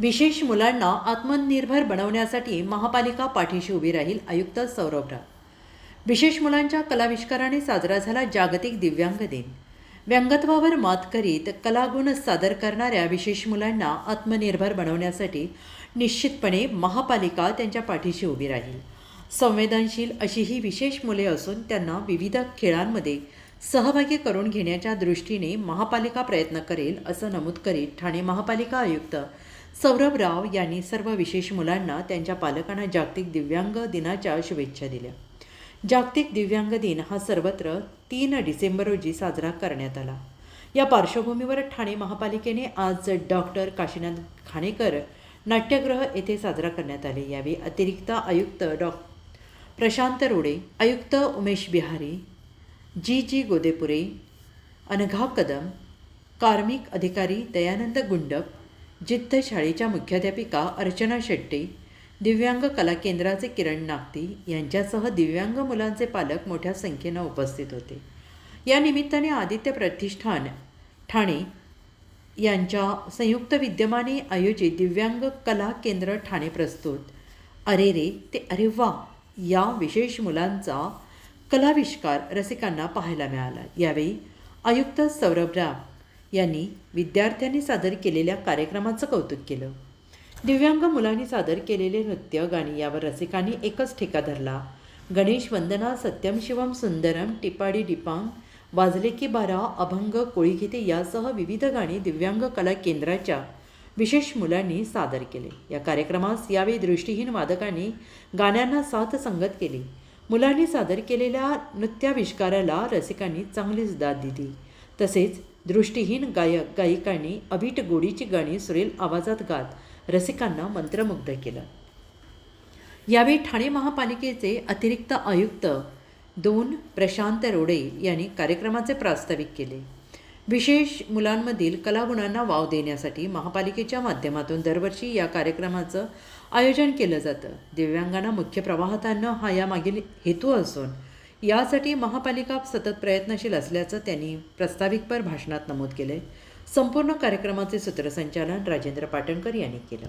विशेष मुलांना आत्मनिर्भर बनवण्यासाठी महापालिका पाठीशी उभी राहील आयुक्त सौरभ राव विशेष मुलांच्या कलाविष्काराने साजरा झाला जागतिक दिव्यांग दिन. व्यंगत्वावर मात करीत कलागुण सादर करणाऱ्या विशेष मुलांना आत्मनिर्भर बनवण्यासाठी निश्चितपणे महापालिका त्यांच्या पाठीशी उभी राहील. संवेदनशील अशी ही विशेष मुले असून त्यांना विविध खेळांमध्ये सहभागी करून घेण्याच्या दृष्टीने महापालिका प्रयत्न करेल असं नमूद करीत ठाणे महापालिका आयुक्त सौरभ राव यांनी सर्व विशेष मुलांना त्यांच्या पालकांना जागतिक दिव्यांग दिनाच्या शुभेच्छा दिल्या. जागतिक दिव्यांग दिन हा सर्वत्र तीन डिसेंबर रोजी साजरा करण्यात आला. या पार्श्वभूमीवर ठाणे महापालिकेने आज डॉक्टर काशीनाथ खाणेकर नाट्यगृह येथे साजरा करण्यात आले. यावेळी अतिरिक्त आयुक्त डॉ. प्रशांत रोडे आयुक्त उमेश बिहारी जी जी गोदेपुरे अनघा कदम कार्मिक अधिकारी दयानंद गुंडप जिद्द शाळेच्या मुख्याध्यापिका अर्चना शेट्टे दिव्यांग कला केंद्राचे किरण नागती यांच्यासह दिव्यांग मुलांचे पालक मोठ्या संख्येनं उपस्थित होते. या निमित्ताने आदित्य प्रतिष्ठान ठाणे यांच्या संयुक्त विद्यमाने आयोजित दिव्यांग कला केंद्र ठाणे प्रस्तुत. अरे रे ते अरे वा! या विशेष मुलांचा कलाविष्कार रसिकांना पाहायला मिळाला. यावेळी आयुक्त सौरभ राव यांनी विद्यार्थ्यांनी सादर केलेल्या कार्यक्रमाचं कौतुक केलं. दिव्यांग मुलांनी सादर केलेले नृत्य गाणी यावर रसिकांनी एकच ठेका धरला. गणेश वंदना सत्यम शिवम सुंदरम टिपाडी डिपांग वाजले की बारा अभंग कोळीगीते यासह विविध गाणी दिव्यांग कला केंद्राच्या विशेष मुलांनी सादर केले. या कार्यक्रमास यावेळी दृष्टीहीन वादकांनी गाण्यांना साथ संगत केली. मुलांनी सादर केलेल्या नृत्याविष्काराला रसिकांनी चांगलीच दाद दिली. तसेच दृष्टीहीन गायक गायिकांनी अभिट गोडीची गाणी सुरेल आवाजात गात रसिकांना मंत्रमुग्ध केलं. यावेळी ठाणे महापालिकेचे अतिरिक्त आयुक्त दोन प्रशांत रोडे यांनी कार्यक्रमाचे प्रास्ताविक केले. विशेष मुलांमधील कलागुणांना वाव देण्यासाठी महापालिकेच्या माध्यमातून दरवर्षी या कार्यक्रमाचं आयोजन केलं जातं. दिव्यांगांना मुख्य प्रवाहात आणणं हा यामागील हेतू असून यासाठी महापालिका सतत प्रयत्नशील असल्याचं त्यांनी प्रस्ताविकपर भाषणात नमूद केलंय. संपूर्ण कार्यक्रमाचे सूत्रसंचालन राजेंद्र पाटणकर यांनी केलं.